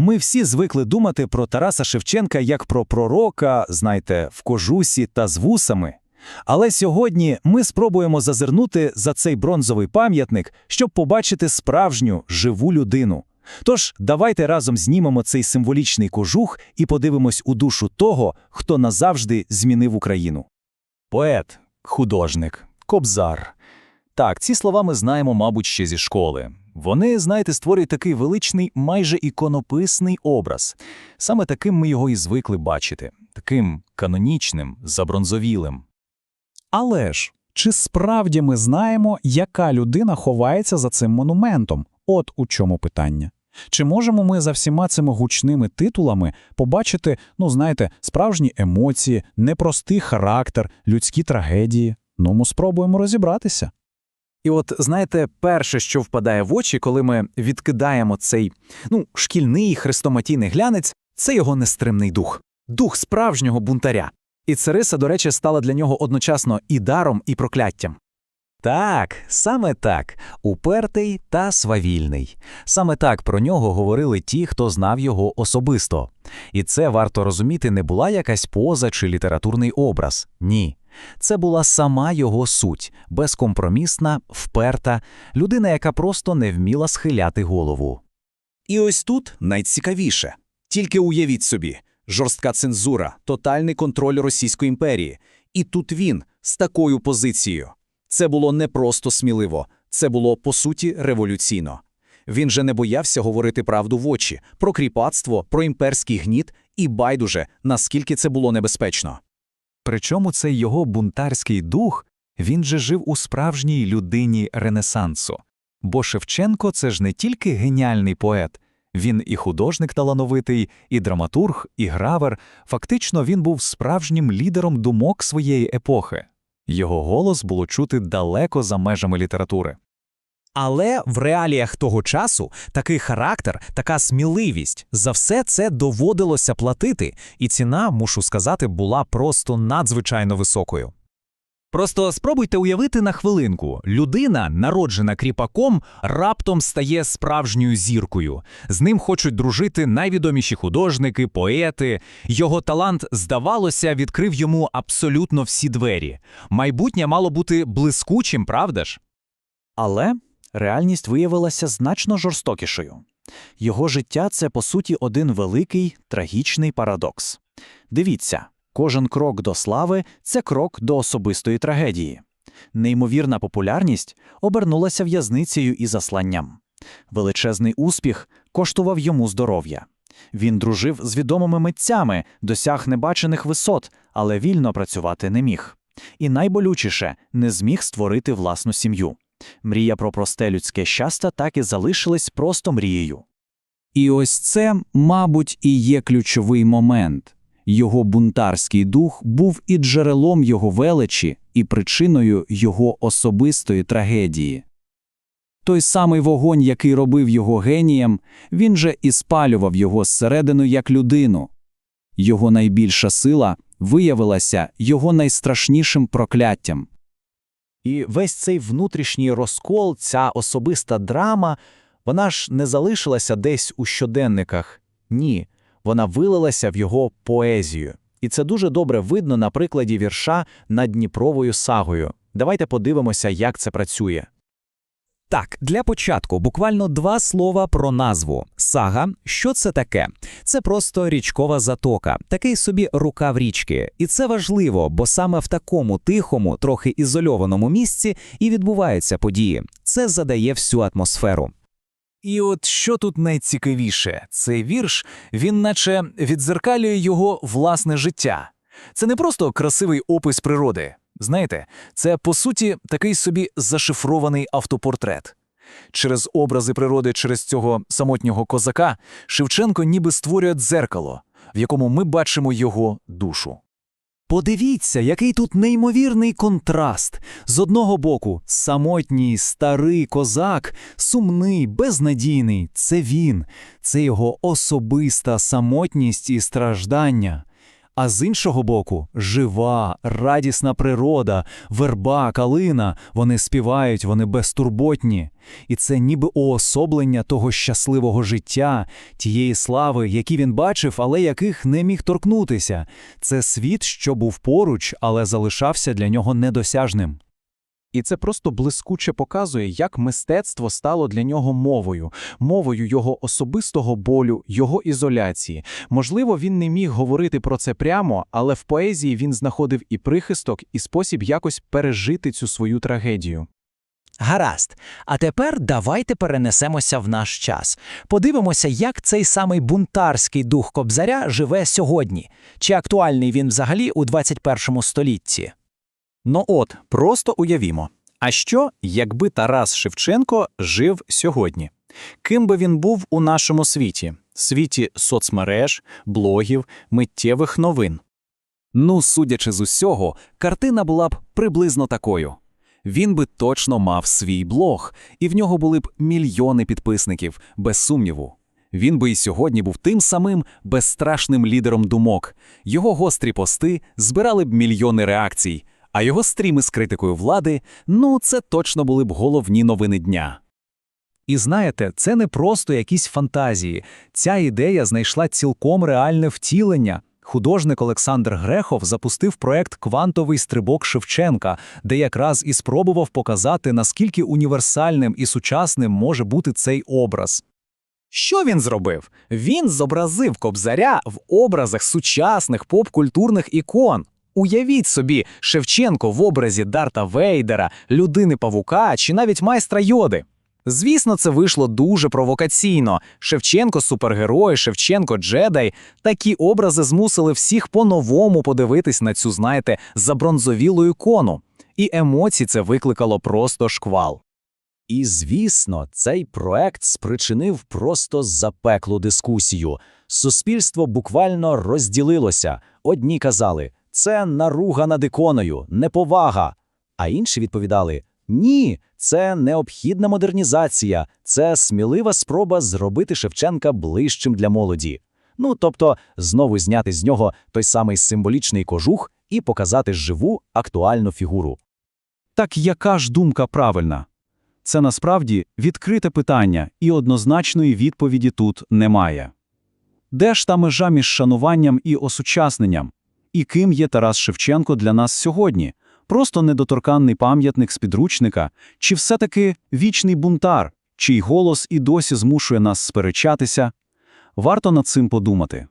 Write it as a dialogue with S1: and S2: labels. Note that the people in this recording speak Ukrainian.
S1: Ми всі звикли думати про Тараса Шевченка як про пророка, знаєте, в кожусі та з вусами. Але сьогодні ми спробуємо зазирнути за цей бронзовий пам'ятник, щоб побачити справжню живу людину. Тож давайте разом знімемо цей символічний кожух і подивимось у душу того, хто назавжди змінив Україну. Поет, художник, кобзар. Так, ці слова ми знаємо, мабуть, ще зі школи. Вони, знаєте, створюють такий величний, майже іконописний образ. Саме таким ми його і звикли бачити, таким канонічним, забронзовілим.
S2: Але ж, чи справді ми знаємо, яка людина ховається за цим монументом? От у чому питання. Чи можемо ми за всіма цими гучними титулами побачити, ну знаєте, справжні емоції, непростий характер, людські трагедії? Ну, ми спробуємо розібратися.
S1: І от знаєте, перше, що впадає в очі, коли ми відкидаємо цей ну, шкільний хрестоматійний глянець, це його нестримний дух, дух справжнього бунтаря. І Цариса, до речі, стала для нього одночасно і даром, і прокляттям. Так, саме так, упертий та свавільний. Саме так про нього говорили ті, хто знав його особисто. І це варто розуміти, не була якась поза чи літературний образ. Ні. Це була сама його суть, безкомпромісна, вперта, людина, яка просто не вміла схиляти голову.
S3: І ось тут найцікавіше. Тільки уявіть собі, жорстка цензура, тотальний контроль Російської імперії. І тут він з такою позицією. Це було не просто сміливо, це було по суті революційно. Він же не боявся говорити правду в очі про кріпацтво, про імперський гніт і байдуже, наскільки це було небезпечно.
S1: Причому цей його бунтарський дух, він же жив у справжній людині Ренесансу. Бо Шевченко це ж не тільки геніальний поет, він і художник талановитий, і драматург, і гравер. Фактично, він був справжнім лідером думок своєї епохи. Його голос було чути далеко за межами літератури.
S4: Але в реаліях того часу такий характер, така сміливість за все це доводилося платити, і ціна, мушу сказати, була просто надзвичайно високою. Просто спробуйте уявити на хвилинку: людина, народжена кріпаком, раптом стає справжньою зіркою. З ним хочуть дружити найвідоміші художники, поети. Його талант, здавалося, відкрив йому абсолютно всі двері. Майбутнє мало бути блискучим, правда ж?
S2: Але реальність виявилася значно жорстокішою. Його життя це, по суті, один великий трагічний парадокс. Дивіться, кожен крок до слави це крок до особистої трагедії. Неймовірна популярність обернулася в'язницею і засланням. Величезний успіх коштував йому здоров'я. Він дружив з відомими митцями, досяг небачених висот, але вільно працювати не міг. І найболючіше не зміг створити власну сім'ю. Мрія про просте людське щастя так і залишилась просто мрією. І ось це, мабуть, і є ключовий момент. Його бунтарський дух був і джерелом його величі, і причиною його особистої трагедії. Той самий вогонь, який робив його генієм, він же і спалював його зсередину як людину. Його найбільша сила виявилася його найстрашнішим прокляттям.
S1: І весь цей внутрішній розкол, ця особиста драма, вона ж не залишилася десь у щоденниках. Ні, вона вилилася в його поезію. І це дуже добре видно на прикладі вірша над Дніпровою сагою. Давайте подивимося, як це працює.
S4: Так, для початку буквально два слова про назву. Сага, що це таке? Це просто річкова затока, такий собі рукав річки. І це важливо, бо саме в такому тихому, трохи ізольованому місці і відбуваються події. Це задає всю атмосферу.
S1: І от що тут найцікавіше, цей вірш, він наче відзеркалює його власне життя. Це не просто красивий опис природи. Знаєте, це по суті такий собі зашифрований автопортрет. Через образи природи, через цього самотнього козака, Шевченко ніби створює дзеркало, в якому ми бачимо його душу. Подивіться, який тут неймовірний контраст. З одного боку, самотній, старий козак, сумний, безнадійний це він, це його особиста самотність і страждання. А з іншого боку, жива, радісна природа, верба, калина, вони співають, вони безтурботні. І це ніби уособлення того щасливого життя, тієї слави, які він бачив, але яких не міг торкнутися. Це світ, що був поруч, але залишався для нього недосяжним.
S2: І це просто блискуче показує, як мистецтво стало для нього мовою, мовою його особистого болю, його ізоляції. Можливо, він не міг говорити про це прямо, але в поезії він знаходив і прихисток, і спосіб якось пережити цю свою трагедію.
S5: Гаразд. А тепер давайте перенесемося в наш час. Подивимося, як цей самий бунтарський дух Кобзаря живе сьогодні. Чи актуальний він взагалі у 21 столітті?
S2: Ну от, просто уявімо. А що, якби Тарас Шевченко жив сьогодні? Ким би він був у нашому світі? Світі соцмереж, блогів, миттєвих новин.
S3: Ну, судячи з усього, картина була б приблизно такою. Він би точно мав свій блог, і в нього були б мільйони підписників, без сумніву. Він би і сьогодні був тим самим безстрашним лідером думок. Його гострі пости збирали б мільйони реакцій, а його стріми з критикою влади ну, це точно були б головні новини дня.
S1: І знаєте, це не просто якісь фантазії. Ця ідея знайшла цілком реальне втілення. Художник Олександр Грехов запустив проект Квантовий стрибок Шевченка, де якраз і спробував показати, наскільки універсальним і сучасним може бути цей образ.
S2: Що він зробив? Він зобразив Кобзаря в образах сучасних поп-культурних ікон. Уявіть собі, Шевченко в образі Дарта Вейдера, людини павука чи навіть майстра йоди. Звісно, це вийшло дуже провокаційно. Шевченко супергерой, Шевченко джедай. Такі образи змусили всіх по-новому подивитись на цю, знаєте, забронзовілу ікону. І емоцій це викликало просто шквал.
S3: І, звісно, цей проект спричинив просто запеклу дискусію. Суспільство буквально розділилося. Одні казали, це наруга над іконою, неповага. А інші відповідали, ні, це необхідна модернізація, це смілива спроба зробити Шевченка ближчим для молоді. Ну, тобто, знову зняти з нього той самий символічний кожух і показати живу актуальну фігуру.
S1: Так яка ж думка правильна? Це насправді відкрите питання, і однозначної відповіді тут немає. Де ж та межа між шануванням і осучасненням? І ким є Тарас Шевченко для нас сьогодні? Просто недоторканний пам'ятник з підручника? Чи все-таки вічний бунтар, чий голос і досі змушує нас сперечатися? Варто над цим подумати.